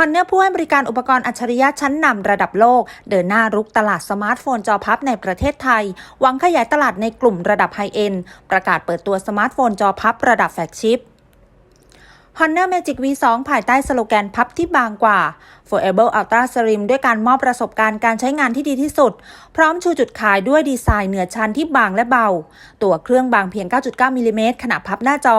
ฮอนเนอร์ผู้ให้บริการอุปกรณ์อัจฉริยะชั้นนำระดับโลก เดินหน้ารุกตลาดสมาร์ทโฟนจอพับในประเทศไทย หวังขยายตลาดในกลุ่มระดับไฮเอ็นประกาศเปิดตัวสมาร์ทโฟนจอพับระดับแฟลกชิพ Honor Magic V2 ภายใต้สโลแกนพับที่บางกว่า Forever Ultra Slim ด้วยการมอบประสบการณ์การใช้งานที่ดีที่สุด พร้อมชูจุดขายด้วยดีไซน์เหนือชั้นที่บางและเบา ตัวเครื่องบางเพียง 9.9มิลลิเมตรขณะพับหน้าจอ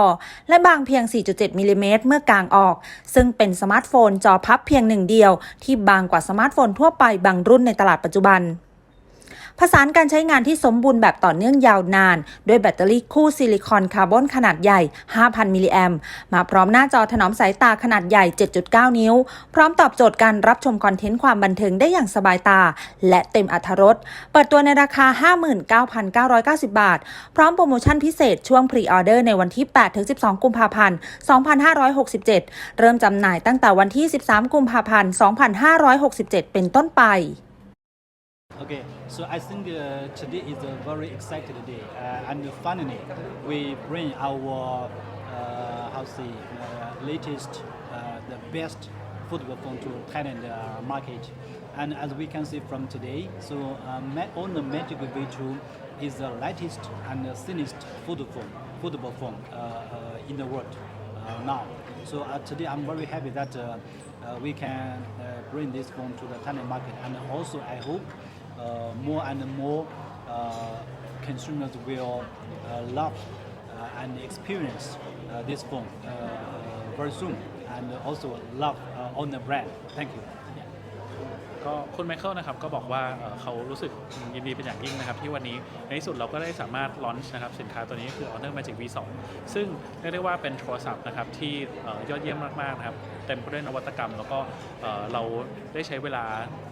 และบางเพียง 4.7มิลลิเมตรเมื่อกางออก ซึ่งเป็นสมาร์ทโฟนจอพับเพียงหนึ่งเดียว ที่บางกว่าสมาร์ทโฟนทั่วไปบางรุ่นในตลาดปัจจุบัน ผสานการใช้งานที่สมบูรณ์แบบต่อเนื่องยาวนาน ด้วยแบตเตอรี่คู่ซิลิคอนคาร์บอนขนาดใหญ่ 5,000 มิลลิแอมมาพร้อมหน้าจอถนอมสายตาขนาดใหญ่ 7.9 นิ้ว พร้อมตอบโจทย์การรับชมคอนเทนต์ความบันเทิงได้อย่างสบายตา และเต็มอรรถรสเปิดตัวในราคา 59,990 บาท พร้อมโปรโมชั่นพิเศษช่วงพรีออเดอร์ในวันที่ 8-12 กุมภาพันธ์ 2567 เริ่มจำหน่ายตั้งแต่วันที่ 13 กุมภาพันธ์ 2567 เป็นต้นไป Okay, so I think uh, today is a very exciting day, uh, and finally we bring our uh, how say uh, latest, uh, the best football phone to Thailand uh, market. And as we can see from today, so uh, on the Magic V2 is the lightest and thinnest football phone, football phone in the world now. So today I'm very happy that we can bring this phone to the Thailand market, and also I hope more and more uh, consumers will uh, love uh, and experience uh, this phone uh, uh, very soon, and also love uh, on the brand. Thank you. ก็คุณไมเคิลนะครับก็บอกว่าเอ่อเขารู้สึกยินดีเป็นอย่างยิ่งนะครับ ที่วันนี้ในที่สุดเราก็ได้สามารถลอนช์นะครับสินค้าตัวนี้คือ Honor Magic V2 ซึ่งเรียกได้ว่าเป็นโทรศัพท์นะครับที่เอ่อยอดเยี่ยมมากๆนะครับเต็มไปด้วยนวัตกรรม แล้วก็เอ่อเราได้ใช้เวลา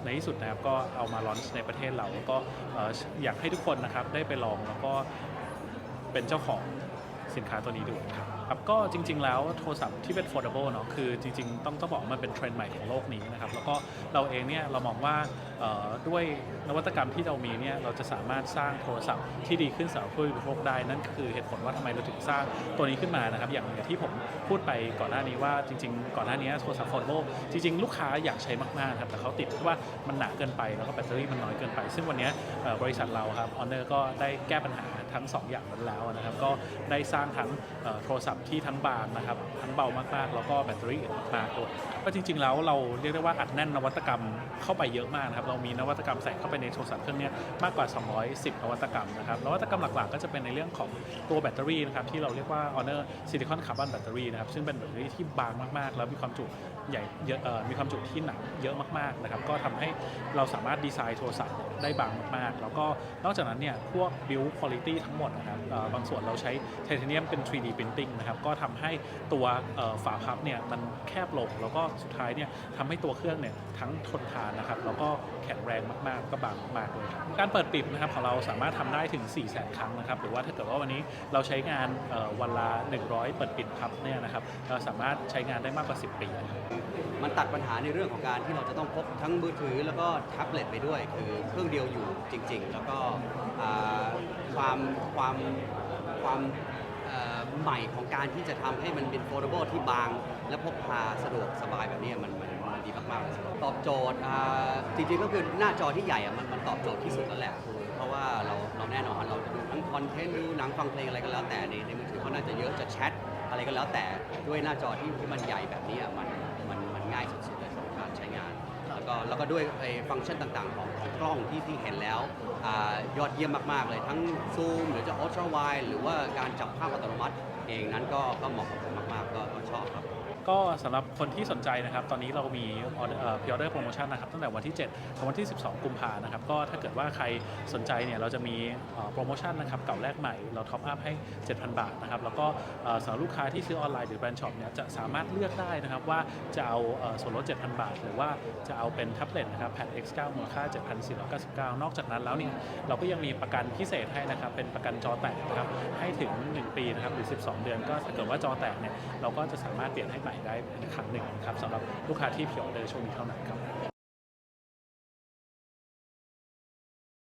ในที่สุดนะครับก็เอามาลอนช์ในประเทศเราแล้วก็เอ่ออยากให้ทุกคนนะครับได้ไปลองแล้วก็เป็นเจ้าของสินค้าตัวนี้ดูครับ ครับก็จริง ๆ แล้วโทรศัพท์ที่เป็น foldable เนาะคือจริง ๆ ต้องต้องบอกว่ามันเป็นเทรนด์ใหม่ของโลกนี้นะครับแล้วก็เราเองเนี่ยเรามองว่าเอ่อด้วยนวัตกรรมที่เรามีเนี่ยเราจะสามารถสร้างโทรศัพท์ที่ดีขึ้นสำหรับผู้บริโภคได้นั่นคือเหตุผลว่าทำไมเราถึงสร้างตัวนี้ขึ้นมานะครับอย่างอย่างที่ผมพูดไปก่อนหน้านี้ว่าจริง ๆ ก่อนหน้านี้โทรศัพท์ foldable จริง ๆ ลูกค้าอยากใช้มากๆครับแต่เขาติดว่ามันหนาเกินไปแล้วก็แบตเตอรี่มันน้อยเกินไป ซึ่งวันนี้เอ่อบริษัทเราครับ Honor ก็ได้แก้ปัญหา ทั้งสองอย่างนั้นแล้วนะครับ ก็ได้สร้างทั้งโทรศัพท์ที่ทั้งบางนะครับ ทั้งเบามากๆ แล้วก็แบตเตอรี่อึดมากด้วยก็จริง ๆ แล้วเราเรียกได้ว่าอัดแน่นนวัตกรรมเข้าไปเยอะมากนะครับ เรามีนวัตกรรมใส่เข้าไปในโทรศัพท์เครื่องนี้มากกว่า 210 นวัตกรรมนะครับ นวัตกรรมหลักๆ ก็จะเป็นในเรื่องของตัวแบตเตอรี่นะครับที่เราเรียกว่า Honor Silicon Carbon Battery นะครับ ซึ่งเป็นแบตเตอรี่ที่บางมากๆ แล้วมีความจุใหญ่เยอะมีความจุที่หนักเยอะมากๆนะครับ ก็ทำให้เราสามารถดีไซน์โทรศัพท์ได้บางมากๆ แล้วก็นอกจากนั้นเนี่ยพวก build quality ทั้งหมดนะครับบางส่วนเราใช้ไทเทเนียมเป็น 3D printing นะครับก็ทำให้ตัวฝาพับเนี่ยมันแคบลงแล้วก็สุดท้ายเนี่ยทำให้ตัวเครื่องเนี่ยทั้งทนทานนะครับแล้วก็แข็งแรงมากๆ ก็บางมากเลยครับการเปิดปิดนะครับของเราสามารถทำได้ถึง 4 0 0 0 0 0ครั้งนะครับหรือว่าถ้าเกิดว่าวันนี้เราใช้งานวันละ100 เปิดปิดพับเนี่ยนะครับเราสามารถใช้งานได้มากกว่า 10 ปีครับมันตัดปัญหาในเรื่องของการที่เราจะต้องพกทั้งมือถือแล้วก็แท็บเล็ตไปด้วย คือเครื่องเดียวอยู่จริง ๆ แล้วก็ ความความความใหม่ของการที่จะทำให้มันเป็นโฟล d เบิลที่บาง และพกพาสะดวกสบายแบบนี้มันมันมันดีมากๆเลยตอบโจทย์จริงๆก็คือหน้าจอที่ใหญ่อะมันมันตอบโจทย์ที่สุดแล้วแหละคือเพราะว่าเราเราแน่นอนเราดูทั้งคอนเทนต์ดูหนังฟังเพลงอะไรก็แล้วแต่ในในมือถือเขาน่าจะเยอะจะแชทอะไรก็แล้วแต่ด้วยหน้าจอที่ที่มันใหญ่แบบนี้มันมันมันง่ายสุดๆเลย แล้วก็แล้วก็ด้วยไอ้ฟังก์ชันต่างๆ ของของกล้องที่ที่เห็นแล้วอายอดเยี่ยมมากๆเลยทั้งซูมหรือจะอัลตร้าไวหรือว่าการจับภาพอัตโนมัติเองนั้นก็ก็เหมาะกับผมมากๆก็ก็ชอบครับ ก็สำหรับคนที่สนใจนะครับ ตอนนี้เรามีออเดอร์พิออเดอร์โปรโมชั่นนะครับตั้งแต่วันที่7ถึงวันที่ 12 กุมภานะครับ ก็ถ้าเกิดว่าใครสนใจเนี่ยเราจะมีโปรโมชั่นนะครับเก่าแลกใหม่เราท็อปอัพให้ 7,000 บาทนะครับ แล้วก็สำหรับลูกค้าที่ซื้อออนไลน์หรือแบรนด์ช็อปเนี่ยจะสามารถเลือกได้นะครับว่าจะเอาส่วนลด 7,000 บาท หรือว่าจะเอาเป็นแท็บเล็ตนะครับแผ่น X9 มูลค่า 7,499 นอกจากนั้นแล้วเนี่ยเราก็ยังมีประกันพิเศษให้นะครับเป็นประกันจอแตกนะครับให้ถึง 1 ปีนะครับหรือ 12 เดือน ก็ถ้าเกิดว่าจอแตกเนี่ยเราก็จะสามารถเปลี่ยนให้ใหม่ได้อีกครั้งหนึ่งนะครับสำหรับลูกค้าที่พิออเดอร์ช่วงนี้เท่านั้นครับ